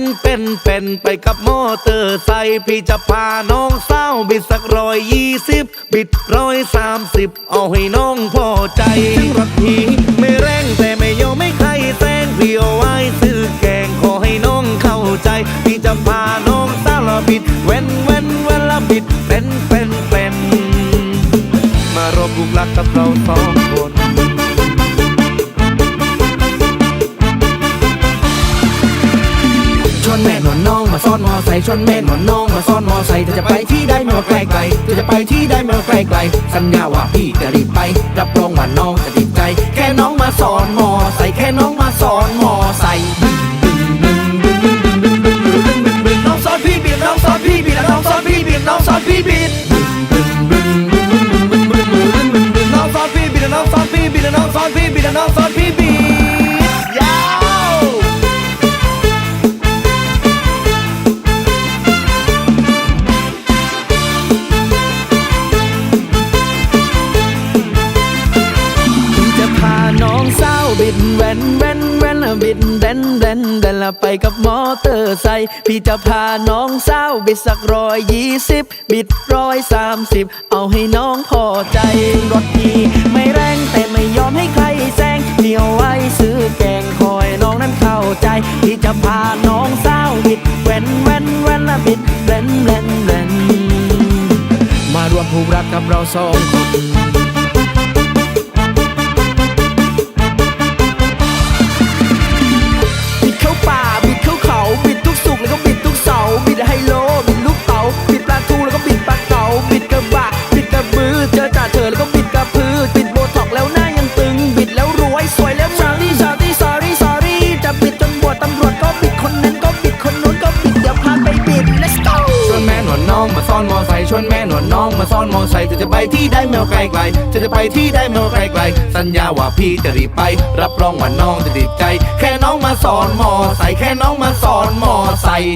เป็นเป็นเป็นไปกับมอเตอร์ไซค์พี่จะพาน้องสาวบิดสักร้อยยี่สิบบิดร้อยสามสิบเอาให้น้องพอใจถึงรถพี่ไม่แรงแต่ไม่ยอมไม่ใครแซงพี่เอาไว้ซื้อแกงขอให้น้องเข้าใจ พี่จะพาน้องสาวละบิดเว้นเว้นเว้นละบิดเป็นเป็นเป็นมารวมบุกลักกับเราสอง วนแม่หนอนน้องมาซ่อนมอไซค์ชวนแม่หนอนน้องมาซ่อนมอไซค์เธอจะไปที่ใดไม่ว่าไกลไกลเธอจะไปที่ใดไม่ว่าไกลไกลสัญญาว่าพี่จะรีบไปรับรองว่าน้องจะติดใจ แค่น้องมาสอนมอไซค์แค่น้องมาสอนมอไซค์น้องสอนพี่บีบน้องสอนพี่บีบน้องสอนพี่บีบน้องสอนพี่บีบน้องสอนพี่บีบน้องสอนพี่บีบน้องสอนพี่บีบ นเด่นเด่นละไปกับมอเตอร์ไซค์พี่จะพาน้องสาวบิดสักร้อยยี่สิบบิดร้อยสามสิบเอาให้น้องพอใจรถพี่ไม่แรงแต่ไม่ยอมให้ใครแซงเดียวไว้ซื้อแกงคอยน้องนั้นเข้าใจ พี่จะพาน้องสาวบิดแว่นแว่นแว่นละบิดเด่นเด่นเด่นมารวมผูกรักกับเราสองคน องมาซ่อนมอไซค์ชวนแม่หนวดน้องมาซ่อนมอไซค์เธอจะไปที่ใดแมวไกลไกลเธอจะไปที่ใดแมวไกลไกลสัญญาว่าพี่จะรีบไป รับรองว่าน้องจะติดใจ แค่น้องมาสอนมอไซค์แค่น้องมาสอนมอไซค์